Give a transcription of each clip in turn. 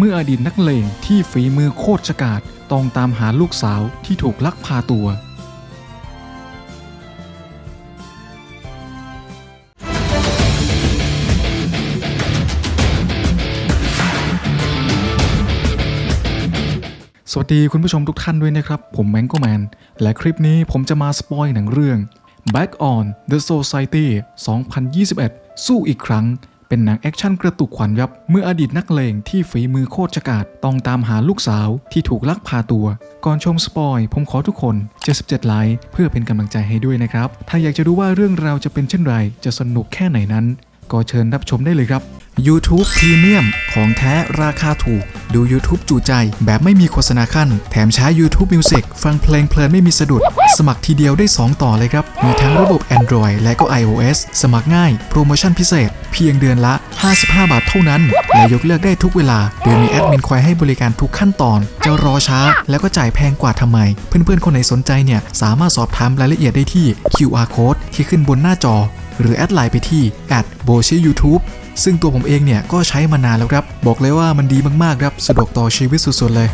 เมื่ออดีตนักเลงที่ฝีมือโคตรฉกาจต้องตามหาลูกสาวที่ถูกลักพาตัว สวัสดีคุณผู้ชมทุกท่านด้วยนะครับ ผมแมงโกแมน และคลิปนี้ผมจะมาสปอยหนังเรื่อง Back on the Society 2021 สู้อีกครั้ง เป็นหนังแอคชั่นกระตุกขวัญยับ เมื่ออดีตนักเลงที่ฝีมือโคตรฉกาจต้องตามหาลูกสาวที่ถูกลักพาตัว ก่อนชมสปอย ผมขอทุกคน 77 ไลค์เพื่อเป็นกำลังใจให้ด้วยนะครับ ถ้าอยากจะรู้ว่าเรื่องราวจะเป็นเช่นไร จะสนุกแค่ไหนนั้น ก็เชิญรับชมได้เลยครับ YouTube Premium ของแท้ราคาถูก ดู YouTube จูใจ แบบไม่มีโฆษณาขั้น แถมใช้ YouTube Music ฟังเพลงเพลินไม่มีสะดุด สมัครทีเดียวได้ 2 ต่อเลยครับ มีทั้งระบบ Android และก็ iOS สมัครง่าย โปรโมชั่นพิเศษ เพียงเดือนละ 55 บาทเท่านั้น และยกเลิกได้ทุกเวลา โดยมีแอดมินคอยให้บริการทุกขั้นตอน จะรอช้า แล้วก็จ่ายแพงกว่าทำไม เพื่อนๆคนไหนสนใจเนี่ยสามารถสอบถามรายละเอียดได้ที่ QR code ที่ขึ้นบนหน้าจอ หรือแอดไลน์ไปที่ b o s h i YouTube ซึ่งตัวผมเองเนี่ยก็ใช้มานานแล้วครับ บอกเลยว่ามันดีมากๆครับสะดวกต่อชีวิตสุดๆเลย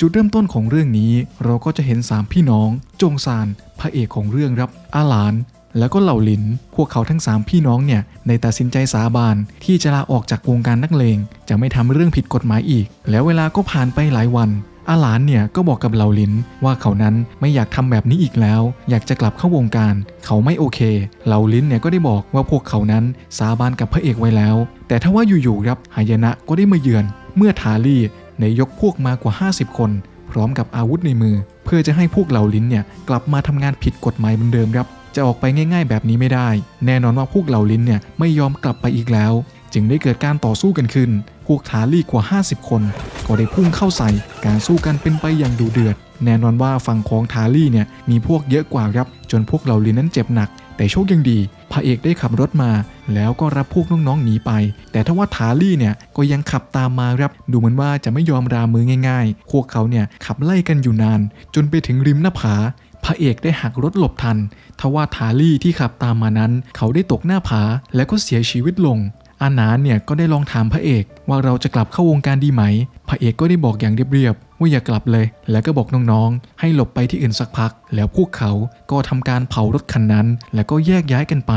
จุดเริ่มต้นของเรื่องนี้เราก็จะเห็น 3 พี่น้อง จงซานพระเอกของเรื่องครับอาหลานแล้วก็เหล่าหลิน พวกเขาทั้ง 3 พี่น้องเนี่ยในตัดสินใจสาบานที่จะลาออกจากวงการนักเลง จะไม่ทำเรื่องผิดกฎหมายอีก แล้วเวลาก็ผ่านไปหลายวัน อาหลานเนี่ยก็บอกกับเหล่าลินว่าเขานั้นไม่อยากทำแบบนี้อีกแล้ว อยากจะกลับเข้าวงการ เขาไม่โอเค เหล่าลินเนี่ยก็ได้บอกว่าพวกเขานั้นสาบานกับพระเอกไว้แล้ว แต่ถ้าว่าอยู่ๆครับหายนะก็ได้มาเยือน เมื่อทาลี่ในยกพวกมากว่า 50 คน พร้อมกับอาวุธในมือ เพื่อจะให้พวกเหล่าลินเนี่ยกลับมาทำงานผิดกฎหมายเหมือนเดิมครับจะออกไปง่าย ๆ แบบนี้ไม่ได้ แน่นอนว่าพวกเหล่าลินเนี่ยไม่ยอมกลับไปอีกแล้ว จึงได้เกิดการต่อสู้กันขึ้น พวกทาลีกว่า 50 คน ก็ได้พุ่งเข้าใส่ การสู้กันเป็นไปอย่างดุเดือด แน่นอนว่าฝั่งของทาลีเนี่ยมีพวกเยอะกว่าครับ จนพวกเหล่าลินนั้นเจ็บหนัก แต่โชคยังดี พระเอกได้ขับรถมา แล้วก็รับพวกน้องๆหนีไป แต่ถ้าว่าทาลี่เนี่ยก็ยังขับตามมาครับ ดูเหมือนว่าจะไม่ยอมรามือง่ายๆ พวกเขาเนี่ยขับไล่กันอยู่นาน จนไปถึงริมหน้าผาพระเอกได้หักรถหลบทัน ทว่าทาลี่ที่ขับตามมานั้น เขาได้ตกหน้าผาและก็เสียชีวิตลง อาหนานเนี่ยก็ได้ลองถามพระเอกว่าเราจะกลับเข้าวงการดีไหม พระเอกก็ได้บอกอย่างเรียบๆว่าอย่ากลับเลย แล้วก็บอกน้องๆ ให้หลบไปที่อื่นสักพัก แล้วพวกเขาก็ทำการเผารถคันนั้น แล้วก็แยกย้ายกันไป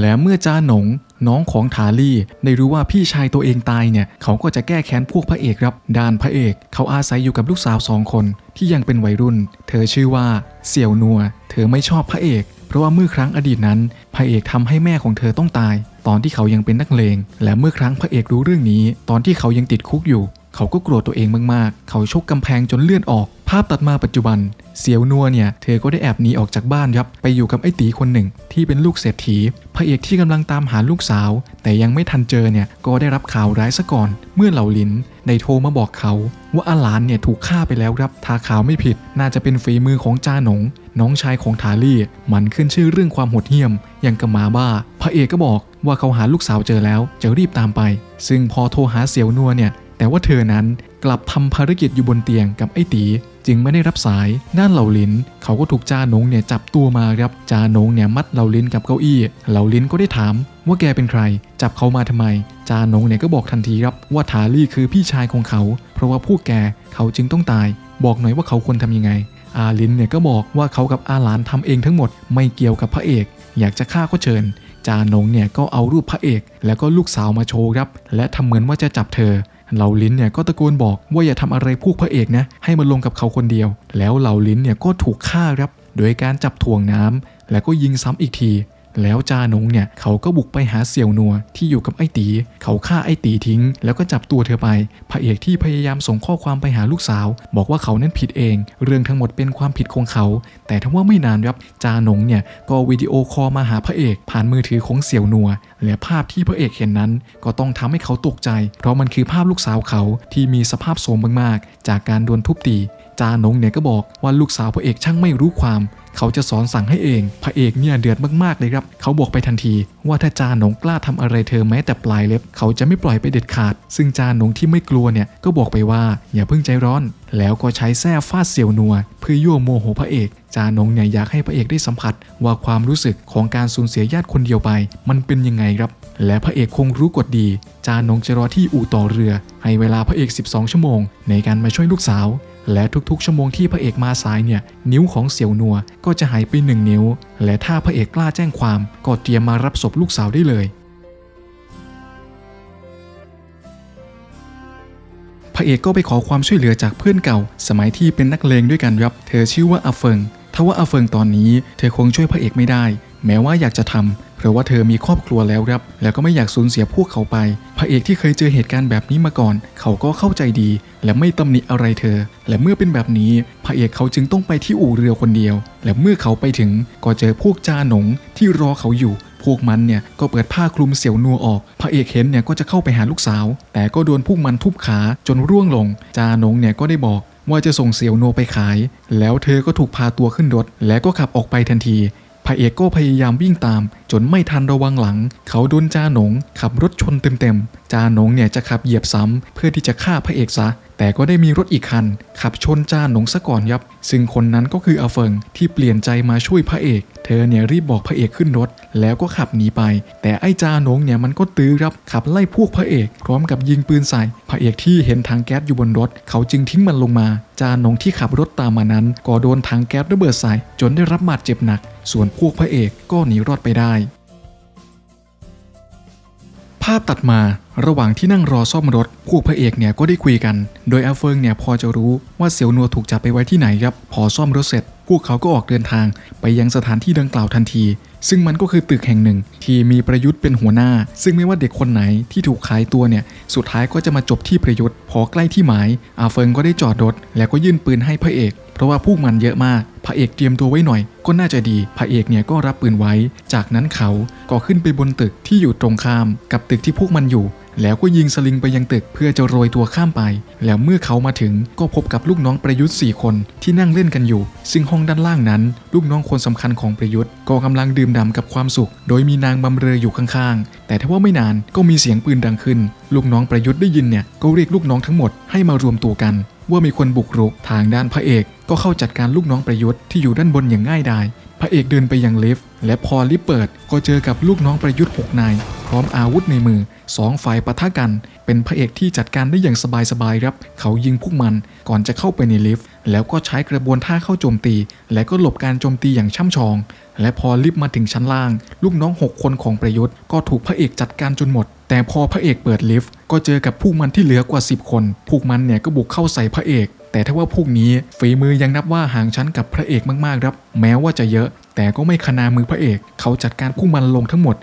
และเมื่อจาหนงน้องของทาลี่ได้รู้ว่าพี่ชายตัวเองตายเนี่ย เขาก็จะแก้แค้นพวกพระเอกครับ ด้านพระเอก เขาอาศัยอยู่กับลูกสาวสองคนที่ยังเป็นวัยรุ่น เธอชื่อว่าเสี่ยวนัว เธอไม่ชอบพระเอก เพราะว่าเมื่อครั้งอดีตนั้นพระเอกทำให้แม่ของเธอต้องตาย ตอนที่เขายังเป็นนักเลง และเมื่อครั้งพระเอกรู้เรื่องนี้ ตอนที่เขายังติดคุกอยู่ เขาก็โกรธตัวเองมากๆ เขาชกกำแพงจนเลื่อนออก ภาพตัดมาปัจจุบัน เสียวนัวเนี่ยเธอก็ได้แอบหนีออกจากบ้านครับไปอยู่กับไอ้ตีคนหนึ่ง ที่เป็นลูกเศรษฐีพระเอกที่กำลังตามหาลูกสาว แต่ยังไม่ทันเจอเนี่ยก็ได้รับข่าวร้ายซะก่อน เมื่อเหล่าลินได้โทรมาบอกเขา ว่าอาหลานเนี่ยถูกฆ่าไปแล้วครับถ้าข่าวไม่ผิด น่าจะเป็นฝีมือของจาหนง น้องชายของทาลี่มันขึ้นชื่อเรื่องความโหดเหี้ยม อย่างกับหมาบ้า พระเอกก็บอกว่าเขาหาลูกสาวเจอแล้วจะรีบตามไป ซึ่งพอโทรหาเสียวนัวเนี่ย แต่ว่าเธอนั้นกลับทำภารกิจอยู่บนเตียงกับไอ้ตี จึงไม่ได้รับสายด้านเหล่าลินเขาก็ถูกจาหนงเนี่ยจับตัวมาครับจาหนงเนี่ยมัดเหล่าลินกับเก้าอี้เหล่าลินก็ได้ถามว่าแกเป็นใคร จับเขามาทำไม จาหนงเนี่ยก็บอกทันทีครับว่าทาลี่คือพี่ชายของเขา เพราะว่าพวกแกเขาจึงต้องตาย บอกหน่อยว่าเขาควรทำยังไง อาลินเนี่ยก็บอกว่าเขากับอาหลานทำเองทั้งหมดไม่เกี่ยวกับพระเอก อยากจะฆ่าก็เชิญ จานงเนี่ยก็เอารูปพระเอก แล้วก็ลูกสาวมาโชว์ครับและทำเหมือนว่าจะจับเธอเหล่าลิ้นเนี่ยก็ตะโกนบอกว่าอย่าทำอะไรพวกพระเอกนะให้มันลงกับเขาคนเดียว แล้วเหล่าลิ้นเนี่ยก็ถูกฆ่าครับโดยการจับถ่วงน้ำแล้วก็ยิงซ้ำอีกที แล้วจาหนงเนี่ยเขาก็บุกไปหาเสี่ยวนัวที่อยู่กับไอ้ตี เขาฆ่าไอ้ตีทิ้ง แล้วก็จับตัวเธอไป พระเอกที่พยายามส่งข้อความไปหาลูกสาว บอกว่าเขานั้นผิดเอง เรื่องทั้งหมดเป็นความผิดของเขา แต่ถ้าว่าไม่นานครับจาหนงเนี่ยก็วิดีโอคอลมาหาพระเอก ผ่านมือถือของเสี่ยวนัว และภาพที่พระเอกเห็นนั้น ก็ต้องทำให้เขาตกใจ เพราะมันคือภาพลูกสาวเขาที่มีสภาพโทรมมากๆ จากการโดนทุบตี จาหนงเนี่ยก็บอกว่าลูกสาวพระเอกช่างไม่รู้ความ เขาจะสอนสั่งให้เอง พระเอกเนี่ยเดือดมากๆเลยครับ เขาบอกไปทันที ว่าถ้าจาหนงกล้าทำอะไรเธอแม้แต่ปลายเล็บ เขาจะไม่ปล่อยไปเด็ดขาด ซึ่งจาหนงที่ไม่กลัวเนี่ยก็บอกไปว่าอย่าเพิ่งใจร้อน แล้วก็ใช้แส้ฟาดเสียวนัว เพื่อยั่วโมโหพระเอกจานงเนี่ยอยากให้พระเอกได้สัมผัส ว่าความรู้สึกของการสูญเสียญาติคนเดียวไป มันเป็นยังไงครับ และพระเอกคงรู้กฎดี จานงจะรอที่อู่ต่อเรือ ให้เวลาพระเอก 12 ชั่วโมง ในการมาช่วยลูกสาวและทุกๆ ชั่วโมงที่พระเอกมาสายเนี่ยนิ้วของเสี่ยวนัวก็จะหายไปหนึ่งนิ้ว และถ้าพระเอกกล้าแจ้งความก็เตรียมมารับศพลูกสาวได้เลยพระเอกก็ไปขอความช่วยเหลือจากเพื่อนเก่า สมัยที่เป็นนักเลงด้วยกันครับ เธอชื่อว่าอาเฟิงทว่าอาเฟิงตอนนี้ เธอคงช่วยพระเอกไม่ได้ แม้ว่าอยากจะทำ เพราะว่าเธอมีครอบครัวแล้วครับ แล้วก็ไม่อยากสูญเสียพวกเขาไป พระเอกที่เคยเจอเหตุการณ์แบบนี้มาก่อน เขาก็เข้าใจดี และไม่ตำหนิอะไรเธอ และเมื่อเป็นแบบนี้ พระเอกเขาจึงต้องไปที่อู่เรือคนเดียว และเมื่อเขาไปถึงก็เจอพวกจาหนงที่รอเขาอยู่พวกมันเนี่ยก็เปิดผ้าคลุมเสี่ยวนัวออก พระเอกเห็นเนี่ยก็จะเข้าไปหาลูกสาว แต่ก็โดนพวกมันทุบขาจนร่วงลง จาหนงเนี่ยก็ได้บอกว่าจะส่งเสี่ยวนัวไปขาย แล้วเธอก็ถูกพาตัวขึ้นรถ และก็ขับออกไปทันที พระเอกก็พยายามวิ่งตาม จนไม่ทันระวังหลัง เขาโดนจาหนง ขับรถชนเต็มๆจาหนงเนี่ยจะขับเหยียบซ้ำเพื่อที่จะฆ่าพระเอกซะ แต่ก็ได้มีรถอีกคัน ขับชนจาหนงซะก่อนยับ ซึ่งคนนั้นก็คืออาเฟิงที่เปลี่ยนใจมาช่วยพระเอก เธอเนี่ยรีบบอกพระเอกขึ้นรถ แล้วก็ขับหนีไป แต่ไอ้จาหนงเนี่ยมันก็ตื้อครับขับไล่พวกพระเอก พร้อมกับยิงปืนใส่ พระเอกที่เห็นถังแก๊สอยู่บนรถ เขาจึงทิ้งมันลงมา จาหนงที่ขับรถตามมานั้น ก็โดนถังแก๊สระเบิดใส่จนได้รับบาดเจ็บหนัก ส่วนพวกพระเอกก็หนีรอดไปได้าพตัดมาระหว่างที่นั่งรอซ่อมรถพวกพระเอกเนี่ยก็ได้คุยกัน โดยอาเฟิงเนี่ยพอจะรู้ว่าเสี่ยวนัวถูกจับไปไว้ที่ไหนครับ พอซ่อมรถเสร็จ พวกเขาก็ออกเดินทางไปยังสถานที่ดังกล่าวทันที ซึ่งมันก็คือตึกแห่งหนึ่ง ที่มีประยุทธ์เป็นหัวหน้า ซึ่งไม่ว่าเด็กคนไหนที่ถูกขายตัวเนี่ย สุดท้ายก็จะมาจบที่ประยุทธ์ พอใกล้ที่หมาย อาเฟิงก็ได้จอดรถแล้วก็ยื่นปืนให้พระเอก เพราะว่าพวกมันเยอะมาก พระเอกเตรียมตัวไว้หน่อย ก็น่าจะดี พระเอกเนี่ยก็รับปืนไว้ จากนั้นเขาก็ขึ้นไปบนตึกที่อยู่ตรงข้ามกับตึกที่พวกมันอยู่ แล้วก็ยิงสลิงไปยังตึกเพื่อจะโรยตัวข้ามไป แล้วเมื่อเขามาถึงก็พบกับลูกน้องประยุทธ์ 4 คนที่นั่งเล่นกันอยู่ ซึ่งห้องด้านล่างนั้น ลูกน้องคนสำคัญของประยุทธ์ก็กำลังดื่มด่ำกับความสุข โดยมีนางบำเรออยู่ข้างๆ แต่ถ้าว่าไม่นานก็มีเสียงปืนดังขึ้น ลูกน้องประยุทธ์ได้ยินเนี่ยก็เรียกลูกน้องทั้งหมดให้มารวมตัวกัน ว่ามีคนบุกรุกทางด้านพระเอก ก็เข้าจัดการลูกน้องประยุทธ์ที่อยู่ด้านบนอย่างง่ายดายพระเอกเดินไปยังลิฟต์และพอลิฟต์เปิดก็เจอกับลูกน้องประยุทธ์หกนาย พร้อมอาวุธในมือสองฝ่ายปะทะกัน เป็นพระเอกที่จัดการได้อย่างสบายๆครับ เขายิงพวกมันก่อนจะเข้าไปในลิฟต์ แล้วก็ใช้กระบวนท่าเข้าโจมตี และก็หลบการโจมตีอย่างช่ำชอง และพอลิฟต์มาถึงชั้นล่าง ลูกน้อง 6 คนของประยุทธ์ก็ถูกพระเอกจัดการจนหมด แต่พอพระเอกเปิดลิฟต์ก็เจอกับพวกมันที่เหลือกว่า 10 คนพวกมันเนี่ยก็บุกเข้าใส่พระเอก แต่ถ้าว่าพวกนี้ฝีมือยังนับว่าห่างชั้นกับพระเอกมากๆครับ แม้ว่าจะเยอะ แต่ก็ไม่ขนามือพระเอก เขาจัดการพวกมันลงทั้งหมด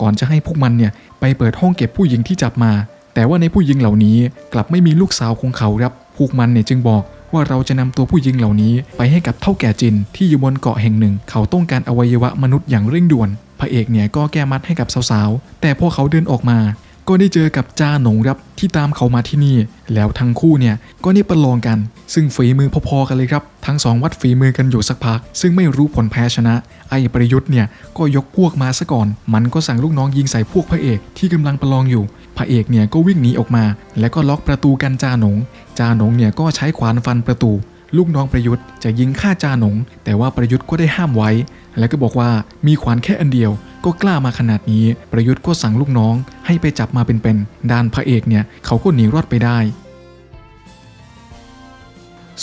ก่อนจะให้พวกมันเนี่ยไปเปิดห้องเก็บผู้หญิงที่จับมา แต่ว่าในผู้หญิงเหล่านี้กลับไม่มีลูกสาวของเขาครับพวกมันเนี่ยจึงบอกว่าเราจะนำตัวผู้หญิงเหล่านี้ ไปให้กับเท่าแก่จินที่อยู่บนเกาะแห่งหนึ่ง เขาต้องการอวัยวะมนุษย์อย่างเร่งด่วน พระเอกเนี่ยก็แก้มัดให้กับสาวๆ แต่พอเขาเดินออกมา ก็ได้เจอกับจาหนงครับที่ตามเขามาที่นี่ แล้วทั้งคู่เนี่ยก็ได้ประลองกัน ซึ่งฝีมือพอๆกันเลยครับ ทั้งสองวัดฝีมือกันอยู่สักพัก ซึ่งไม่รู้ผลแพ้ชนะ ไอ้ประยุทธ์เนี่ยก็ยกพวกมาซะก่อน มันก็สั่งลูกน้องยิงใส่พวกพระเอกที่กำลังประลองอยู่ พระเอกเนี่ยก็วิ่งหนีออกมา แล้วก็ล็อกประตูกันจาหนงจาหนงเนี่ยก็ใช้ขวานฟันประตู ลูกน้องประยุทธ์จะยิงฆ่าจาหนง แต่ว่าประยุทธ์ก็ได้ห้ามไว้ แล้วก็บอกว่ามีขวานแค่อันเดียว ก็กล้ามาขนาดนี้ ประยุทธ์ก็สั่งลูกน้องให้ไปจับมาเป็นๆด้านพระเอกเนี่ยเขาก็หนีรอดไปได้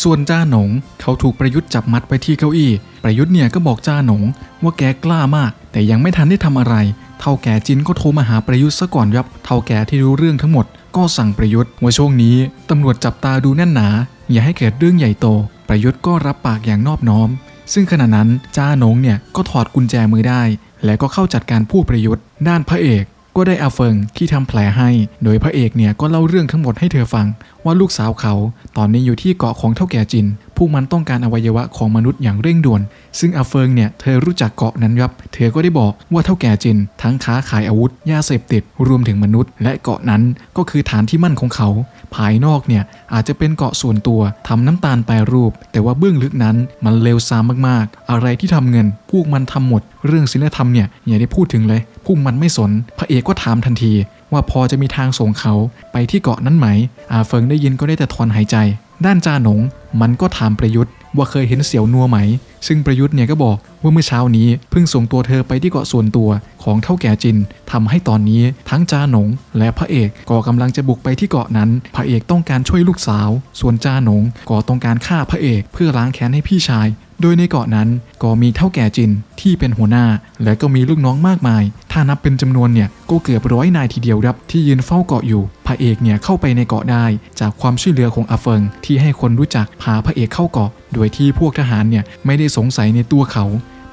ส่วนจ้าหนงเขาถูกประยุทธ์จับมัดไว้ที่เก้าอี้ ประยุทธ์เนี่ยก็บอกจ้าหนงว่าแกกล้ามาก แต่ยังไม่ทันได้ทำอะไรเท่าแก่จินก็โทรมาหาประยุทธ์ซะก่อนครับ เท่าแก่ที่รู้เรื่องทั้งหมด ก็สั่งประยุทธ์ว่าช่วงนี้ตำรวจจับตาดูแน่นหนา อย่าให้เกิดเรื่องใหญ่โต ประยุทธ์ก็รับปากอย่างนอบน้อม ซึ่งขณะนั้นจ้าหนงเนี่ยก็ถอดกุญแจมือได้ และก็เข้าจัดการผู้ประยุทธ์ ด้านพระเอกก็ได้อาเฟิงที่ทำแผลให้ โดยพระเอกเนี่ยก็เล่าเรื่องทั้งหมดให้เธอฟัง ว่าลูกสาวเขา ตอนนี้อยู่ที่เกาะของเท่าแก่จิน พวกมันต้องการอวัยวะของมนุษย์อย่างเร่งด่วน ซึ่งอาเฟิงเนี่ยเธอรู้จักเกาะนั้นครับ เธอก็ได้บอกว่าเท่าแก่จิน ทั้งค้าขายอาวุธ ยาเสพติด รวมถึงมนุษย์ และเกาะนั้นก็คือฐานที่มั่นของเขา ภายนอกเนี่ยอาจจะเป็นเกาะส่วนตัวทำน้ำตาลแปรรูป แต่ว่าเบื้องลึกนั้นมันเลวทรามมากๆ อะไรที่ทำเงิน พวกมันทำหมด เรื่องศีลธรรมเนี่ยอย่าได้พูดถึงเลยพวกมันไม่สน พระเอกก็ถามทันที ว่าพอจะมีทางส่งเขาไปที่เกาะนั้นไหมอาเฟิงได้ยินก็ได้แต่ถอนหายใจ ด้านจาหนงมันก็ถามประยุทธ์ว่าเคยเห็นเสี่ยวนัวไหมซึ่งประยุทธ์เนี่ยก็บอกว่าเมื่อเช้านี้เพิ่งส่งตัวเธอไปที่เกาะส่วนตัวของเท่าแก่จินทำให้ตอนนี้ทั้งจาหนงและพระเอกก็กำลังจะบุกไปที่เกาะนั้น พระเอกต้องการช่วยลูกสาว ส่วนจาหนงก็ต้องการฆ่าพระเอก เพื่อล้างแค้นให้พี่ชาย โดยในเกาะนั้นก็มีเท่าแก่จินที่เป็นหัวหน้า และก็มีลูกน้องมากมาย ถ้านับเป็นจำนวนเนี่ยก็เกือบร้อยนายทีเดียวครับที่ยืนเฝ้าเกาะอยู่ พระเอกเนี่ยเข้าไปในเกาะได้ จากความช่วยเหลือของอาเฟิงที่ให้คนรู้จักพาพระเอกเข้าเกาะ โดยที่พวกทหารเนี่ยไม่ได้สงสัยในตัวเขา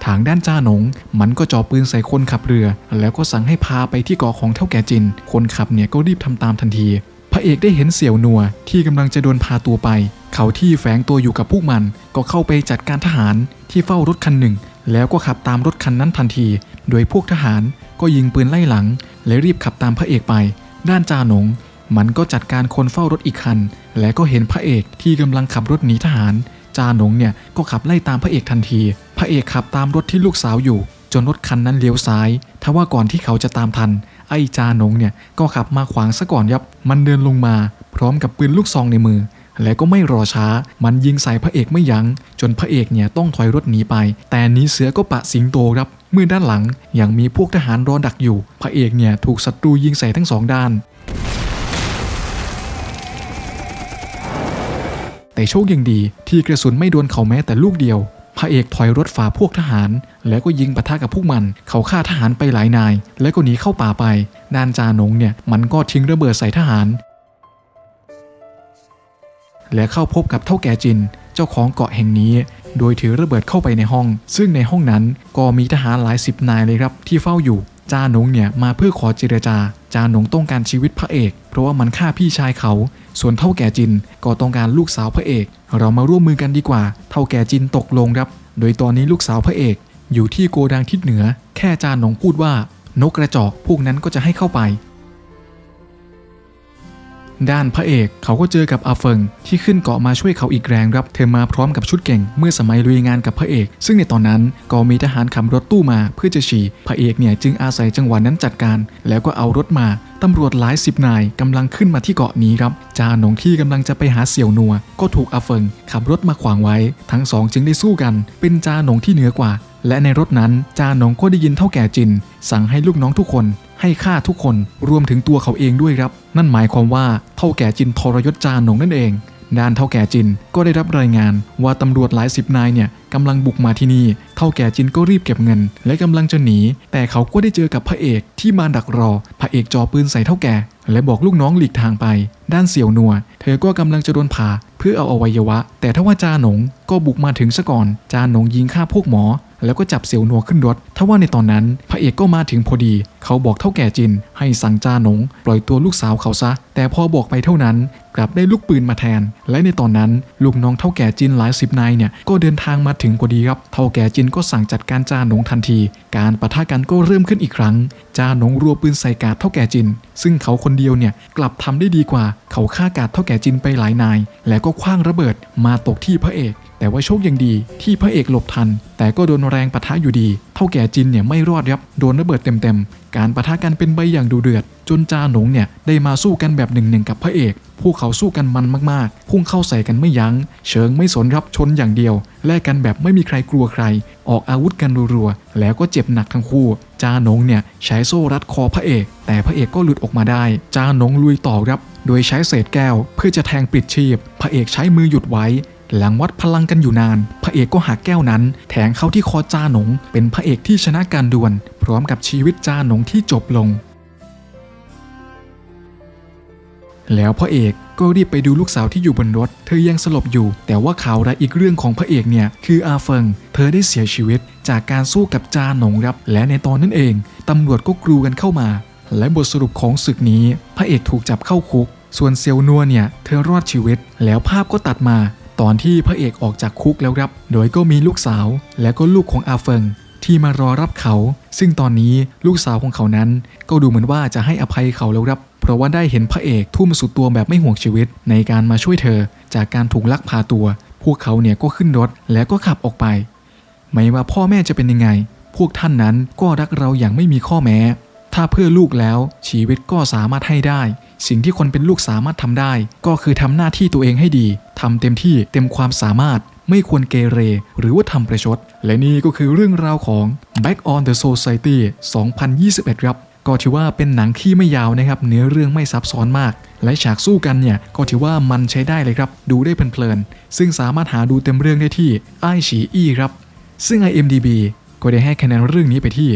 ทางด้านจ้าหนง มันก็จ่อปืนใส่คนขับเรือ แล้วก็สั่งให้พาไปที่เกาะของเท่าแก่จิน คนขับเนี่ยก็รีบทำตามทันที พระเอกได้เห็นเสี่ยวนัวที่กำลังจะโดนพาตัวไป เขาที่แฝงตัวอยู่กับพวกมัน ก็เข้าไปจัดการทหารที่เฝ้ารถคันหนึ่ง แล้วก็ขับตามรถคันนั้นทันที โดยพวกทหารก็ยิงปืนไล่หลัง และรีบขับตามพระเอกไป ด้านจาหนง มันก็จัดการคนเฝ้ารถอีกคัน และก็เห็นพระเอกที่กำลังขับรถหนีทหาร จาหนงเนี่ยก็ขับไล่ตามพระเอกทันที พระเอกขับตามรถที่ลูกสาวอยู่ จนรถคันนั้นเลี้ยวซ้ายทว่าก่อนที่เขาจะตามทัน ไอ้จาหนงเนี่ยก็ขับมาขวางซะก่อนยับ มันเดินลงมา พร้อมกับปืนลูกซองในมือ และก็ไม่รอช้า มันยิงใส่พระเอกไม่ยัง้ง จนพระเอกเนี่ยต้องถอยรถหนีไป แต่นีเสือก็ปะสิงโตครับเมื่อด้านหลังยังมีพวกทหารรอดักอยู่ พระเอกเนี่ยถูกศัตรูยิงใส่ทั้งสองด้าน แต่โชคยังดีที่กระสุนไม่โดนเขาแม้แต่ลูกเดียว พระเอกถอยรถฝ่าพวกทหาร แล้วก็ยิงปะทะกับพวกมัน เขาฆ่าทหารไปหลายนาย แล้วก็หนีเข้าป่าไปด้านจาหนงเนี่ยมันก็ทิ้งระเบิดใส่ทหาร และเข้าพบกับเท่าแก่จิน เจ้าของเกาะแห่งนี้ โดยถือระเบิดเข้าไปในห้อง ซึ่งในห้องนั้นก็มีทหารหลายสิบนายเลยครับที่เฝ้าอยู่จาหนงเนี่ยมาเพื่อขอเจรจา จาหนงต้องการชีวิตพระเอก เพราะว่ามันฆ่าพี่ชายเขา ส่วนเท่าแก่จินก็ต้องการลูกสาวพระเอก เรามาร่วมมือกันดีกว่า เท่าแก่จินตกลงครับ โดยตอนนี้ลูกสาวพระเอก อยู่ที่โกดังทิศเหนือ แค่จาหนงพูดว่านกกระจอกพวกนั้นก็จะให้เข้าไป ด้านพระเอกเขาก็เจอกับอาเฟิง ที่ขึ้นเกาะมาช่วยเขาอีกแรงครับเธอมาพร้อมกับชุดเก่ง เมื่อสมัยลุยงานกับพระเอก ซึ่งในตอนนั้นก็มีทหารขับรถตู้มาเพื่อจะฉี่พระเอกเนี่ยจึงอาศัยจังหวะนั้นจัดการ แล้วก็เอารถมาตำรวจหลายสิบนายกำลังขึ้นมาที่เกาะนี้ครับจาหนงที่กำลังจะไปหาเสี่ยวนัว ก็ถูกอาเฟิงขับรถมาขวางไว้ ทั้งสองจึงได้สู้กัน เป็นจาหนงที่เหนือกว่า และในรถนั้นจาหนงก็ได้ยินเท่าแก่จิน สั่งให้ลูกน้องทุกคนให้ฆ่าทุกคนรวมถึงตัวเขาเองด้วยครับ นั่นหมายความว่าเท่าแก่จินทรยศจาหนงนั่นเองด้านเท่าแก่จินก็ได้รับรายงานว่าตำรวจหลายสิบนายเนี่ยกำลังบุกมาที่นี่เท่าแก่จินก็รีบเก็บเงิน และกำลังจะหนี แต่เขาก็ได้เจอกับพระเอกที่มาดักรอ พระเอกจ่อปืนใส่เท่าแก่ และบอกลูกน้องหลีกทางไป ด้านเสี่ยวนัว เธอก็กำลังจะโดนผ่าเพื่อเอาอวัยวะ แต่ถ้าว่าจาหนงก็บุกมาถึงซะก่อน จาหนงยิงฆ่าพวกหมอ แล้วก็จับเสี่ยวนัวขึ้นรถถ้าว่าในตอนนั้นพระเอกก็มาถึงพอดี เขาบอกเท่าแก่จิน ให้สั่งจาหนง ปล่อยตัวลูกสาวเขาซะ แต่พอบอกไปเท่านั้น กลับได้ลูกปืนมาแทน และในตอนนั้น ลูกน้องเท่าแก่จินหลายสิบนายเนี่ยก็เดินทางมาถึงพอดีครับเท่าแก่จินก็สั่งจัดการจาหนงทันที การปะทะกันก็เริ่มขึ้นอีกครั้งจาหนงรัวปืนใส่กาดเท่าแก่จิน ซึ่งเขาคนเดียวเนี่ยกลับทำได้ดีกว่า เขาฆ่ากาดเท่าแก่จินไปหลายนาย แล้วก็คว้างระเบิดมาตกที่พระเอก แต่ว่าโชคยังดี ที่พระเอกหลบทัน แต่ก็โดนแรงปะทะอยู่ดี เท่าแก่จินเนี่ยไม่รอดครับโดนระเบิดเต็มๆ การปะทะกันเป็นใบอย่างดูเดือด จนจาหนงเนี่ยได้มาสู้กันแบบหนึ่งหนึ่งกับพระเอกพวกเขาสู้กันมันมากๆ พุ่งเข้าใส่กันไม่ยัง้ง เชิงไม่สนรับชนอย่างเดียว แลกกันแบบไม่มีใครกลัวใคร ออกอาวุธกันรัวๆ แล้วก็เจ็บหนักทั้งคู่ จาหนงเนี่ยใช้โซ่รัดคอพระเอก แต่พระเอกก็หลุดออกมาได้ จาหนงลุยต่อครับ โดยใช้เศษแก้ว เพื่อจะแทงปิดชีพ พระเอกใช้มือหยุดไว้ หลังวัดพลังกันอยู่นาน พระเอกก็หักแก้วนั้น แทงเข้าที่คอจาหนง เป็นพระเอกที่ชนะการดวล พร้อมกับชีวิตจาหนงที่จบลง แล้วพระเอกก็รีบไปดูลูกสาวที่อยู่บนรถ เธอยังสลบอยู่ แต่ว่าข่าวร้ายอีกเรื่องของพระเอกเนี่ย คืออาเฟิง เธอได้เสียชีวิต จากการสู้กับจาหนงครับและในตอนนั้นเอง ตำรวจก็กรูกันเข้ามา และบทสรุปของศึกนี้ พระเอกถูกจับเข้าคุก ส่วนเซียวนัวเนี่ย เธอรอดชีวิต แล้วภาพก็ตัดมา ตอนที่พระเอกออกจากคุกแล้วครับ โดยก็มีลูกสาวและก็ลูกของอาเฟิงที่มารอรับเขา ซึ่งตอนนี้ลูกสาวของเขานั้น ก็ดูเหมือนว่าจะให้อภัยเขาแล้วครับ เพราะว่าได้เห็นพระเอกทุ่มสุดตัวแบบไม่ห่วงชีวิต ในการมาช่วยเธอ จากการถูกลักพาตัว พวกเขาเนี่ยก็ขึ้นรถแล้วก็ขับออกไป ไม่ว่าพ่อแม่จะเป็นยังไง พวกท่านนั้นก็รักเราอย่างไม่มีข้อแม้ ถ้าเพื่อลูกแล้วชีวิตก็สามารถให้ได้ สิ่งที่คนเป็นลูกสามารถทำได้ ก็คือทำหน้าที่ตัวเองให้ดีทำเต็มที่เต็มความสามารถ ไม่ควรเกเร หรือว่าทำประชด และนี่ก็คือเรื่องราวของ Back on the Society 2021 ครับก็ถือว่าเป็นหนังที่ไม่ยาวนะครับ เนื้อเรื่องไม่ซับซ้อนมาก และฉากสู้กันเนี่ย ก็ถือว่ามันใช้ได้เลยครับ ดูได้เพลินๆ ซึ่งสามารถหาดูเต็มเรื่องได้ที่ไอฉีอีครับ ซึ่ง IMDB ก็ได้ให้คะแนนเรื่องนี้ไปที่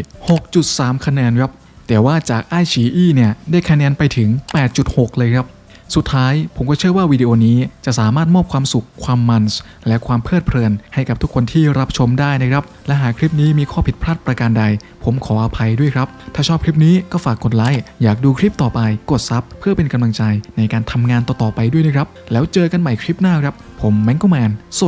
6.3 คะแนนครับ แต่ว่าจากไอฉีอีเนี่ยได้คะแนนไปถึง 8.6 เลยครับ สุดท้ายผมก็เชื่อว่าวิดีโอนี้จะสามารถมอบความสุข ความมันส์และความเพลิดเพลิน ให้กับทุกคนที่รับชมได้นะครับ และหากคลิปนี้มีข้อผิดพลาดประการใด ผมขออภัยด้วยครับ ถ้าชอบคลิปนี้ก็ฝากกดไลค์ อยากดูคลิปต่อไป กดซับเพื่อเป็นกำลังใจในการทำงานต่อๆไปด้วยนะครับ แล้วเจอกันใหม่คลิปหน้าครับ ผมแมงโกแมน สวัสดี